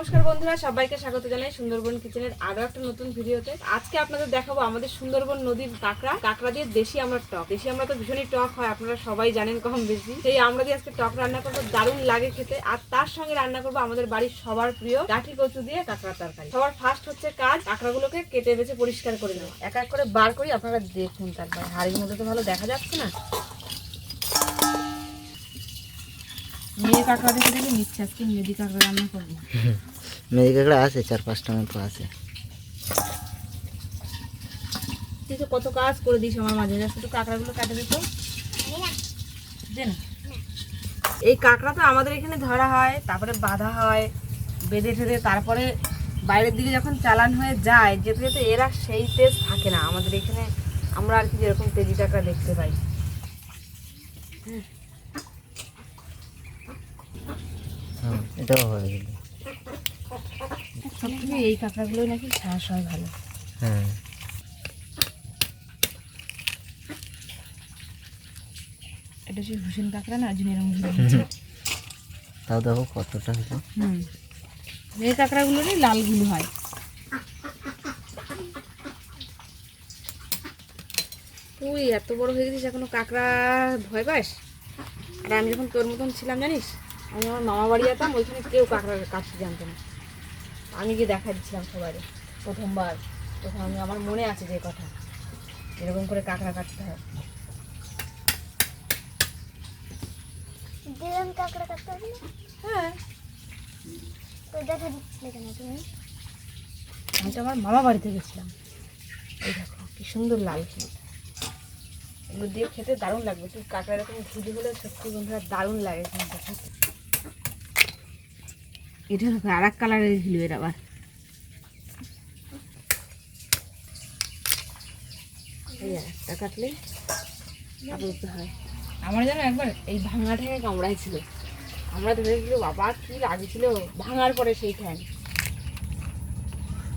নমস্কার বন্ধুরা, সবাইকে স্বাগত জানাই সুন্দরবন কিচেনের আরও একটা নতুন ভিডিওতে। আজকে আপনাদের দেখাবো আমাদের সুন্দরবন নদীর কাঁকড়া। কাঁকড়া দিয়ে দেশি আমরা টক। দেশি আমরা তো ভীষণই টক হয়, আপনারা সবাই জানেন কম বেশি। সেই আমরা দিয়ে আজকে টক রান্না করব, দারুণ লাগে খেতে। আর তার সঙ্গে রান্না করব আমাদের বাড়ির সবার প্রিয় ডাঁটি কচু দিয়ে কাঁকড়া তরকারি। সবার ফার্স্ট হচ্ছে কাজ, কাঁকড়াগুলোকে কেটে বেছে পরিষ্কার করে নেওয়া। এক এক করে বার করি, আপনারা দেখুন তারপর। হাড়ির মধ্যে তো ভালো দেখা যাচ্ছে না? মেয়ে কাঁকড়া দেখে দেখে নিচ্ছে আজকে মেদি কাঁকড়া রান্না করব। মেয়ে কাঁকড়া আছে চার পাঁচটা মতো আছে। তুই তো কত কাজ করে দিস আমার মাঝে মাঝে শুধু কাঁকড়াগুলো কাটে দিত এই কাঁকড়া তো আমাদের এখানে ধরা হয় তারপরে বাঁধা হয় বেঁধে ঠেধে তারপরে বাইরের দিকে যখন চালান হয়ে যায় যেতে যেতে এরা সেই তেজ থাকে না। আমাদের এখানে আমরা আর কি যেরকম তেজি কাঁকড়া দেখতে পাই। হ্যাঁ। এটাও হবে কিন্তু সব এই কাঁকড়াগুলোই নাকি শ্বাস হয় ভালো। হ্যাঁ। এটা সেই হুসেন কাঁকড়া না যিনি এরকম তাও দেখো কতটা হলো। হুম। এই কাঁকড়াগুলোরই লালগুলো হয়। তুই এত বড় হয়ে গেছিস এখনও কাঁকড়া ভয় পাস? আর আমি যখন তোর মতন ছিলাম জানিস? আমি আমার মামা বাড়ি যেতাম ওইখানে কেউ কাঁকড়া কাটতে জানতো না। আমি গিয়ে দেখা দিচ্ছিলাম সবাই প্রথমবার। তখন আমি আমার মনে আছে যে কথা। এরকম করে কাঁকড়া কাটতে হয়। কাঁকড়া কাটতে হবে? হ্যাঁ। তো দেখা দিচ্ছিলে কেন তুমি? আমি তো আমার মামা বাড়িতে গেছিলাম। এই দেখো কি সুন্দর লাল এগুলো দিয়ে খেতে দারুণ লাগবে। তুই কাঁকড়া এরকম ঘুরি হলে সত্যি বন্ধুরা দারুণ লাগে কিন্তু খেতে। এটা আর এক কালারের ছিল এর আবার। এই একটা কাটলে হয়। আমার যেন একবার এই ভাঙা ঠ্যাঙে কামড়াইছিল। আমরা ধরেছিল বাবা কি লাগেছিল? ভাঙার পরে সেই ঠ্যাং।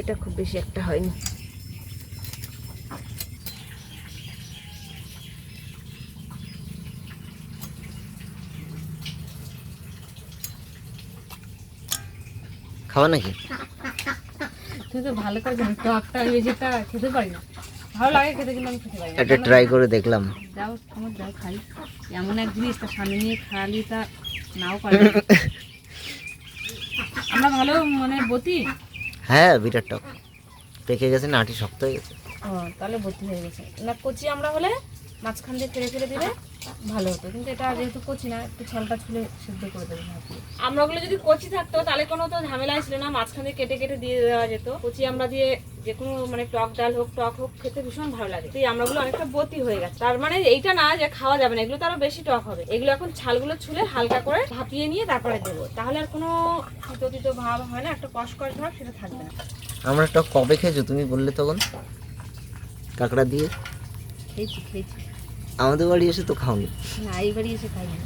এটা খুব বেশি একটা হয়নি। খাওয়া নাকি? তো ভালো করে জানিস টকটা ওই যেটা খেতে পারি না। ভালো লাগে খেতে কিন্তু আমি খেতে পারি না। একটা ট্রাই করে দেখলাম। আমার খাই। এমন এক জিনিস তার সামনে নিয়ে খালি তা নাও পারি আমরা ভালো মানে বতি হ্যাঁ বিরাট টক। পেকে গেছে না আটি শক্ত হয়ে গেছে। ও তাহলে ভর্তি হয়ে গেছে। না কচি আমরা হলে মাঝখান দিয়ে ফেলে ফেলে দিলে ভালো হতো। কিন্তু এটা যেহেতু কচি না একটু ছলটা ছুলে সিদ্ধ করে দেবে আমরা ওগুলো যদি কচি থাকতো তাহলে কোনো তো ঝামেলা ছিল না মাঝখান দিয়ে কেটে কেটে দিয়ে দেওয়া যেত। কচি আমরা দিয়ে যে কোনো মানে টক ডাল হোক টক হোক খেতে ভীষণ ভালো লাগে। তো এই আমরাগুলো অনেকটা বতি হয়ে গেছে। তার মানে এইটা না যে খাওয়া যাবে না এগুলো তো আরও বেশি টক হবে। এগুলো এখন ছালগুলো ছুলে হালকা করে ভাপিয়ে নিয়ে তারপরে দেবো। তাহলে আর কোনো তিতো তিতো ভাব হয় না একটা কষ কষ ভাব সেটা থাকবে না। আমরা টক কবে খেয়েছো? তুমি বললে তখন। কাঁকড়া দিয়ে? খেয়েছি খেয়েছি। আমাদের বাড়ি এসে তো খাওনি। না এইবারই এসে খাই না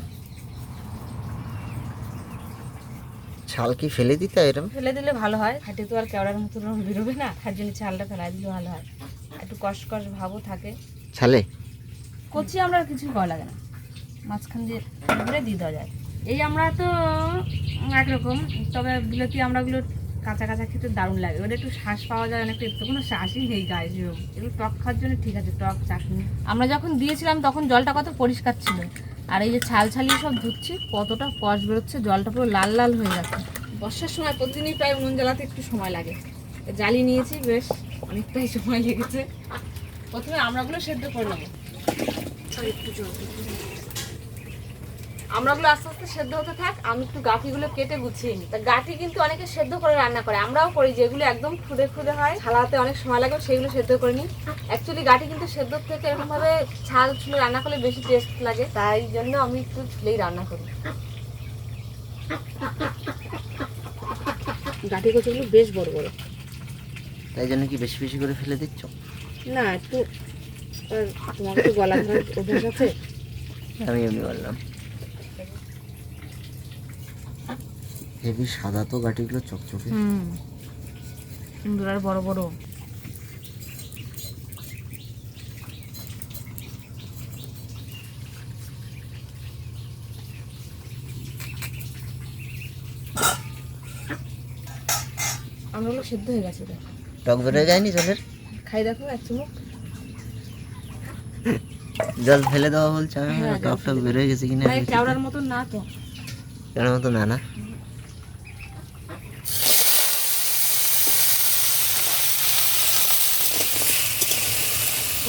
ছাল কি ফেলে দিতে এরম? ফেলে দিলে ভালো হয়। হাটে তো আর কেওড়ার মতো রং বেরোবে না তার জন্য চালটা ফেলাই দিলে ভালো হয়। একটু কষ কষ ভাবও থাকে। ছালে? কচি আমরা কিছু করা লাগে না। মাঝখান দিয়ে ঘুরে দিয়ে দেওয়া যায়। এই আমরা তো একরকম তবে বিলতি আমরাগুলো কাঁচা কাঁচা খেতে দারুণ লাগে। ওটা একটু শ্বাস পাওয়া যায় অনেকটা একটু কোনো শ্বাসই নেই গায়ে যেরকম এগুলো টক খাওয়ার জন্য ঠিক আছে টক চাটনি। আমরা যখন দিয়েছিলাম তখন জলটা কত পরিষ্কার ছিল। আর এই যে ছাল ছালিয়ে সব ধুচ্ছি কতটা কষ বেরোচ্ছে জলটা পুরো লাল লাল হয়ে যাচ্ছে। বর্ষার সময় প্রতিদিনই প্রায় উনুন জ্বালাতে একটু সময় লাগে। জ্বালিয়ে নিয়েছি বেশ অনেকটাই সময় লেগেছে। প্রথমে আমরাগুলো সেদ্ধ করলাম একটু জল আমরাগুলো আস্তে আস্তে সেদ্ধ হতে থাক আমি একটু গাঠিগুলো কেটে গুছিয়ে নিই। তা গাঠি কিন্তু অনেকে সেদ্ধ করে রান্না করে আমরাও করি যেগুলো একদম খুদে খুদে হয় ছালাতে অনেক সময় লাগে সেগুলো সেদ্ধ করে নিই। অ্যাকচুয়ালি গাঠি কিন্তু সেদ্ধ থেকে এরকম ভাবে ছাল ছুলে রান্না করলে বেশি টেস্ট লাগে তাই জন্য আমি একটু ছুলেই রান্না করি। গাঠি কচুগুলো বেশ বড় বড়। তাই জন্য কি বেশি বেশি করে ফেলে দিচ্ছ? না একটু তোমাকে তো গলা ধরার অভ্যাস আছে? আমি এমনি বললাম। হেভি সাদা তো গাটিগুলো চকচকে। হুম। সুন্দর আর বড় বড়। আমরাগুলো সেদ্ধ হয়ে গেছে তো টক বেরোয় যায়নি জলের? খাই দেখো এক চুমুক। জল ফেলে দেওয়া বলছে আমি হ্যাঁ, টক টক বেরোয় গেছে কিনা মানে কেওড়ার মতন না তো। কেন মতো না না?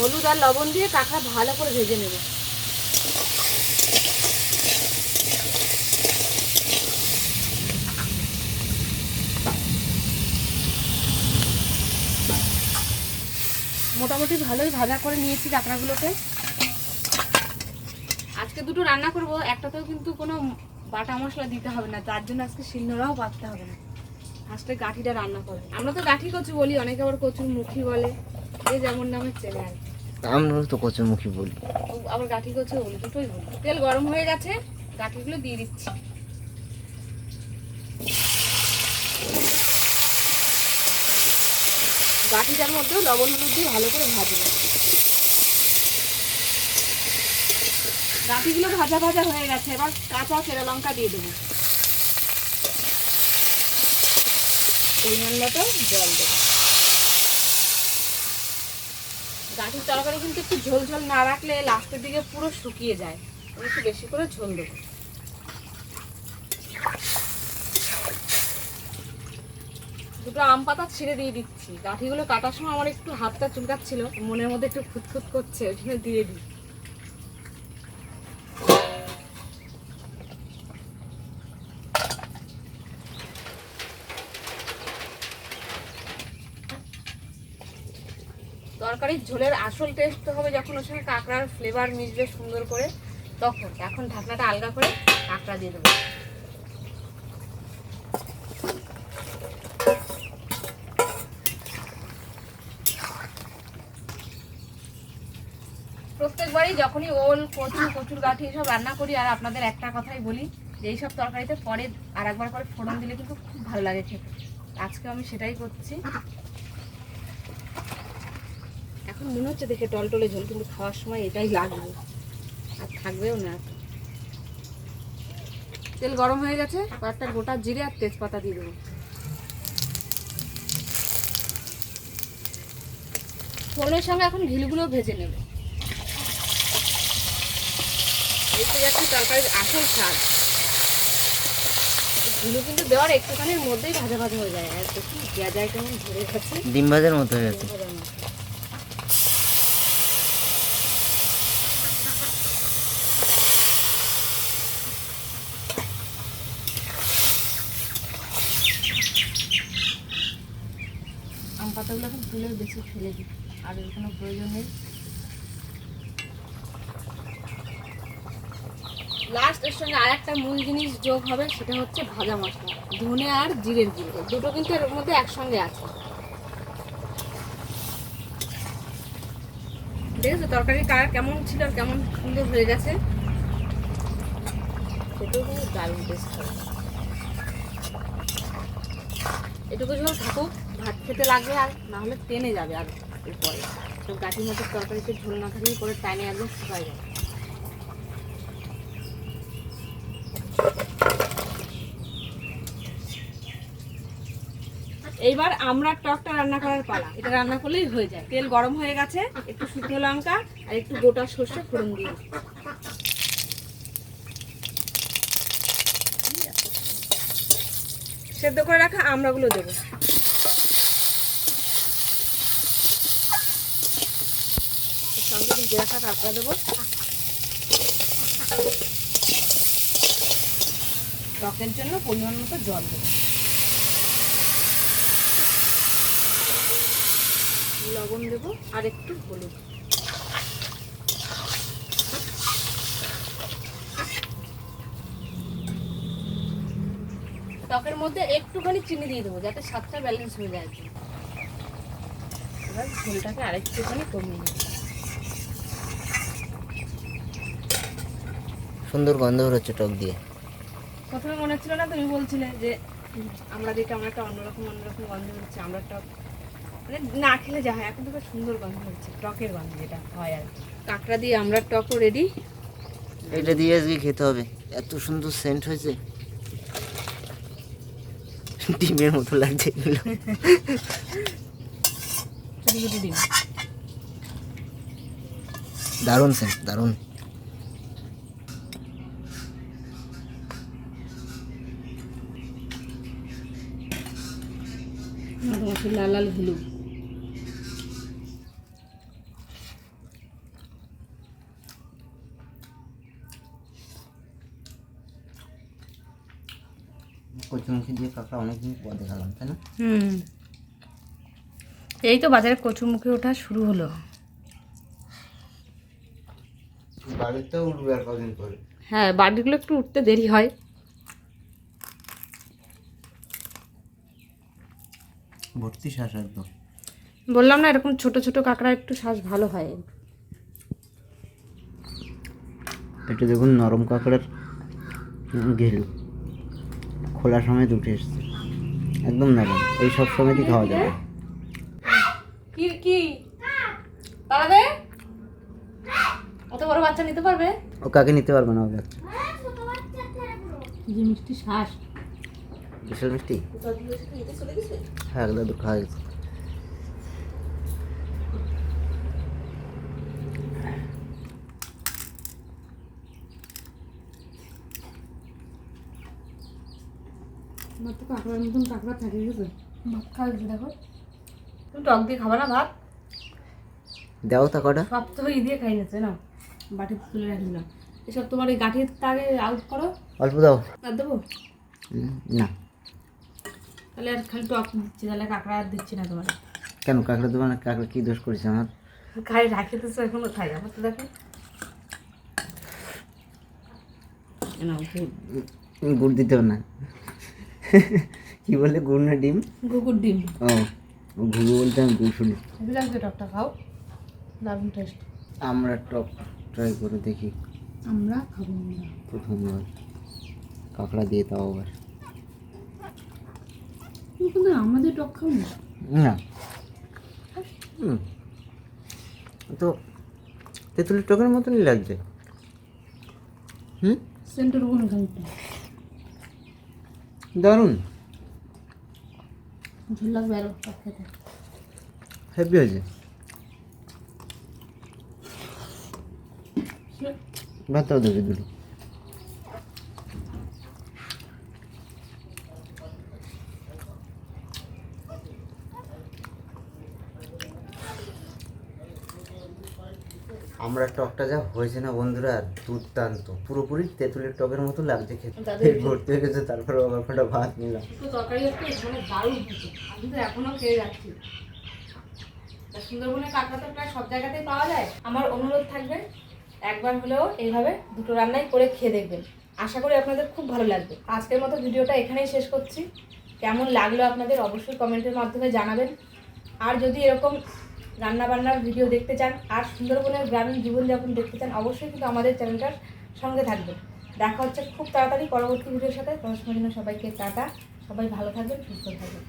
হলুদ আর লবণ দিয়ে কাঁকড়া ভালো করে ভেজে নেবে। মোটামুটি ভালোই ভাজা করে নিয়েছি কাঁকড়াগুলোকে। আজকে দুটো রান্না করব, একটাতেও কিন্তু কোনো বাটা মশলা দিতে হবে না, তার জন্য আজকে শিলনোড়াও বাটতে হবে না। ফার্স্টে গাঠিটা রান্না করে আমরা তো গাঠি কচু বলি, অনেকে আবার কচুর মুখী বলে যে যেমন নামে চেনে আর কি। আমরা তো কচুরমুখী বলি। আবার গাঠি কচু বলি দুটোই বলি। তেল গরম হয়ে গেছে, গাঠিগুলো দিয়ে দিচ্ছি। গাঠিটার মধ্যেও লবণ হলুদ দিয়ে ভালো করে ভাজবো। গাঠিগুলো ভাজা ভাজা হয়ে গেছে, এবার কাঁচা চেরা লঙ্কা দিয়ে দেবো। পরিমাণ মতো জল দেবো। গাঠির তরকারি কিন্তু একটু ঝোল ঝোল না রাখলে লাস্টের দিকে পুরো শুকিয়ে যায়। আমি একটু বেশি করে ঝোল দেবো। দুটো আম পাতা ছিঁড়ে দিয়ে দিচ্ছি। গাঠিগুলো কাটার সময় আমার একটু হাতটা চুলকাচ্ছিল, মনের মধ্যে একটু খুঁতখুত করছে ওইখানে দিয়ে দিই তরকারির ঝোলের আসল টেস্ট হবে যখন ওর সঙ্গে কাঁকড়ার ফ্লেভার মিশবে সুন্দর করে, তখন। এখন ঢাকনাটা আলগা করে কাঁকড়া দিয়ে দেবো। প্রত্যেকবারই যখনই ওল, কচু, কচুর গাঠি এসব রান্না করি, আর আপনাদের একটা কথাই বলি, যে এইসব তরকারিতে পরে আর একবার করে ফোড়ন দিলে কিন্তু খুব ভালো লাগে খেতে। আজকে আমি সেটাই করছি। মনে হচ্ছে দেখে টলটলে ঝোল কিন্তু খাওয়ার সময় এটাই লাগবে। আর থাকবেও না। তেল গরম হয়ে গেছে কয়েকটা গোটা জিরে আর তেজপাতা দিয়ে দেবো। ফোড়নের সঙ্গে এখন ঘিলগুলো ভেজে নেবে। দেখতে যাচ্ছি তরকারির আসল স্বাদ। ঘিলু কিন্তু দেওয়ার একটুখানির মধ্যেই ভাজা ভাজা হয়ে যায়। আর পেঁয়াজায় কেমন ধরে গেছে। ডিম ভাজার মতো হয়ে গেছে ভাজার মতো। আম পাতাগুলো বেশি ফেলে দিই, আর এর কোনো প্রয়োজন নেই। লাস্ট এর সঙ্গে আর একটা মূল জিনিস যোগ হবে, সেটা হচ্ছে ভাজা মশলা, ধনে আর জিরের গুঁড়ো। দুটো কিন্তু এর মধ্যে একসঙ্গে আছে। দেখেছ তরকারি কালার কেমন ছিল আর কেমন সুন্দর হয়ে গেছে? কিন্তু দারুণ টেস্ট এটুকু ঝোল থাকুক। ভাত খেতে লাগবে আর, না হলে টেনে যাবে আর এরপরে। তো গাঠি মাছের তরকারিতে ঝোল না থাকলে পরে টাইনে একদম শুকায় যাবে এইবার আমরা টকটা রান্না করার পালা। এটা রান্না করলেই হয়ে যায়। তেল গরম হয়ে গেছে, একটু শুকনো লঙ্কা আর একটু গোটা সর্ষে ফোড়ন দিয়ে সেদ্ধ করে রাখা আমড়াগুলো দেবো। একটু রাখা কাঁকড়া দেবো টকের জন্য পরিমাণ মতো জল দেবো। লবণ দেবো আর একটু হলুদ। টকের মধ্যে একটুখানি চিনি দিয়ে দেবো, যাতে স্বাদটা ব্যালেন্স হয়ে যায়। এবার ঝোলটাকে আরেকটুখানি কমিয়ে নেব সুন্দর গন্ধ বেরোচ্ছে টক দিয়ে। প্রথমে মনে হচ্ছিল না তুমি বলছিলে যে আমরা দেখে আমরা একটা অন্যরকম অন্যরকম গন্ধ হচ্ছে আমরা টক মানে না খেলে যা হয় এখন তো সুন্দর গন্ধ হচ্ছে টকের গন্ধ যেটা হয় আর কাঁকড়া দিয়ে আমরা টকও রেডি এটা দিয়ে আজকে খেতে হবে। এত সুন্দর সেন্ট হয়েছে। ডিমের মতো লাগছে এগুলো। ডিম। দারুণ স্যার দারুণ। মশলা লাল লাল হলুদ। কচুমুখি দিয়ে কাঁকড়া অনেকদিন পর দেখালাম তাই না? হুম। এই তো বাজারে কচুমুখে ওঠা শুরু হলো। বাড়িতেও উঠবে আর কদিন পরে? হ্যাঁ বাড়িগুলো একটু উঠতে দেরি হয়। ভর্তি শ্বাস একদম। বললাম না এরকম ছোট ছোট কাঁকড়া একটু শ্বাস ভালো হয়। এটা দেখুন নরম কাঁকড়ার ঘেলু। খোলার সময় উঠে এসছে। একদম নরম। এই সব সময় সময়তেই খাওয়া যাবে। কি কি? পারবে অত বড় বাচ্চা নিতে পারবে? ও কাকে নিতে পারবে না ও বাচ্চা? যে মিষ্টি শ্বাস। বিশাল মিষ্টি? হ্যাঁ দাদু খাওয়া গেছে আমার তো কাঁকড়ার মতন কাঁকড়া থাকে গেছে ভাত খাওয়া গেছে দেখো। তুমি টক দিয়ে খাবা না ভাত? দাও তা কটা। সব তো ই দিয়ে খাই নিচ্ছে না? তুলে রাখলাম এসব তোমার এই গাঠির তাগে আউট করো। অল্প দাও। আর দেবো? না। তাহলে আর খালি টক দিচ্ছি তাহলে কাঁকড়া আর দিচ্ছি না তোমার। কেন কাঁকড়া দেবো না? কাঁকড়া কী দোষ করেছে আমার? খাই রাখে তো এখনও খাই আমার তো দেখো। গুড় দিতেও না। কি বলে গুড় না ডিম? কুকুর ডিম। ও ঘুঘু বলতে আমি গুড় শুনি। লাগবে টকটা খাও। দারুণ টেস্ট আমরা টক ট্রাই করে দেখি। আমরা খাব প্রথমবার। কাঁকড়া দিয়ে তাও আবার। কিন্তু আমাদের টক খাও না। না তো তেঁতুলের টকের মতনই লাগছে। হুম? সেন্টার ওখানে খানিকটা। দারুণ। ঝোল লাগবে আরও টক খেতে। হ্যাপি হয়েছে। ভাতটাও দেবে দুটো। আমরা টকটা যা হয়েছে না বন্ধুরা দুর্দান্ত। পুরোপুরি তেঁতুলের টকের মতো লাগছে খেতে। পেট ভর্তি হয়ে গেছে তারপরে আবার কটা ভাত নিলাম। তরকারি হচ্ছে দারুণ হচ্ছে আমি তো এখনও খেয়ে যাচ্ছি। সুন্দরবনে কাঁকড়া তো প্রায় সব জায়গাতেই পাওয়া যায়। আমার অনুরোধ থাকবে একবার হলেও এইভাবে দুটো রান্নাই করে খেয়ে দেখবেন। আশা করি আপনাদের খুব ভালো লাগবে। আজকের মতো ভিডিওটা এখানেই শেষ করছি। কেমন লাগল আপনাদের অবশ্যই কমেন্টের মাধ্যমে জানাবেন। আর যদি এরকম রান্না বান্নার ভিডিও দেখতে চান আর সুন্দরবনের গ্রামীণ জীবনযাপন দেখতে চান, অবশ্যই কিন্তু আমাদের চ্যানেলটার সঙ্গে থাকবেন। দেখা হচ্ছে খুব তাড়াতাড়ি পরবর্তী ভিডিওর সাথে। পড়াশোনার জন্য সবাইকে টাটা। সবাই ভালো থাকবেন, সুস্থ থাকবেন।